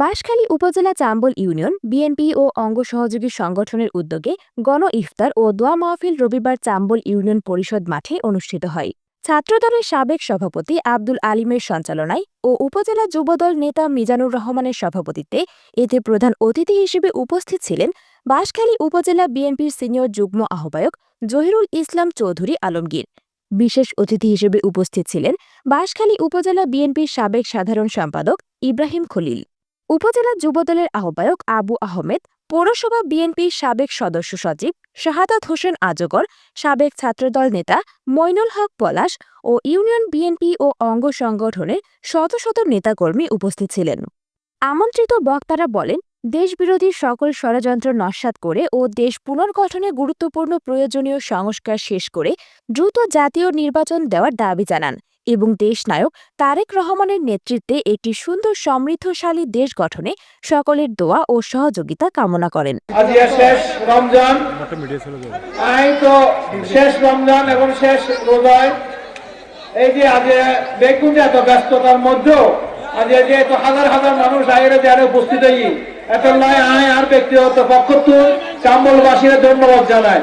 বাঁশখালী উপজেলা Chambal union, BNP ও অঙ্গ সহযোগী সংগঠনের উদ্যোগে গণ ইফতার ও দোয়া মাহফিল রবিবার চাম্বল ইউনিয়ন পরিষদ মাঠে অনুষ্ঠিত হয়। ছাত্রদলের সাবেক সভাপতি আব্দুল আলিমের সঞ্চালনায় ও উপজেলা যুবদল নেতা মিজানুর রহমানের সভাপতিত্বে এতে প্রধান অতিথি হিসেবে উপস্থিত ছিলেন বাঁশখালী উপজেলা বিএনপির সিনিয়র যুগ্ম আহ্বায়ক জহিরুল ইসলাম চৌধুরী আলমগীর। বিশেষ অতিথি হিসেবে উপস্থিত ছিলেন বাঁশখালী উপজেলা বিএনপির সাবেক সাধারণ সম্পাদক ইব্রাহিম খলিল। উপজেলা যুবদলের আহ্বায়ক আবু আহমেদ, পৌরসভা বিএনপির সাবেক সদস্য সচিব শাহাদাত হোসেন আজগর, সাবেক ছাত্রদল নেতা মইনুল হক পলাশ ও ইউনিয়ন বিএনপি ও অঙ্গ সংগঠনের শত শত নেতাকর্মী উপস্থিত ছিলেন। আমন্ত্রিত বক্তারা বলেন, দেশবিরোধী সকল ষড়যন্ত্র নস্যাৎ করে ও দেশ পুনর্গঠনে গুরুত্বপূর্ণ প্রয়োজনীয় সংস্কার শেষ করে দ্রুত জাতীয় নির্বাচন দেওয়ার দাবি জানান। এবং দেশনায়ক তারেক রহমানের নেতৃত্বে একটি সুন্দর সমৃদ্ধশালী দেশ গঠনে সকলের দোয়া ও সহযোগিতা কামনা করেন। শেষ রমজান। আই তো শেষ রমজান এবং শেষ রোজায়। এই যে আজ দেখুন যে এত ব্যস্ততার মধ্যেও আজ যে এত হাজার হাজার মানুষ আইরে যারা উপস্থিত হই এত নয় আয় আর ব্যক্তিগত পক্ষ তো চাম্বলবাসীরা ধন্যবাদ জানায়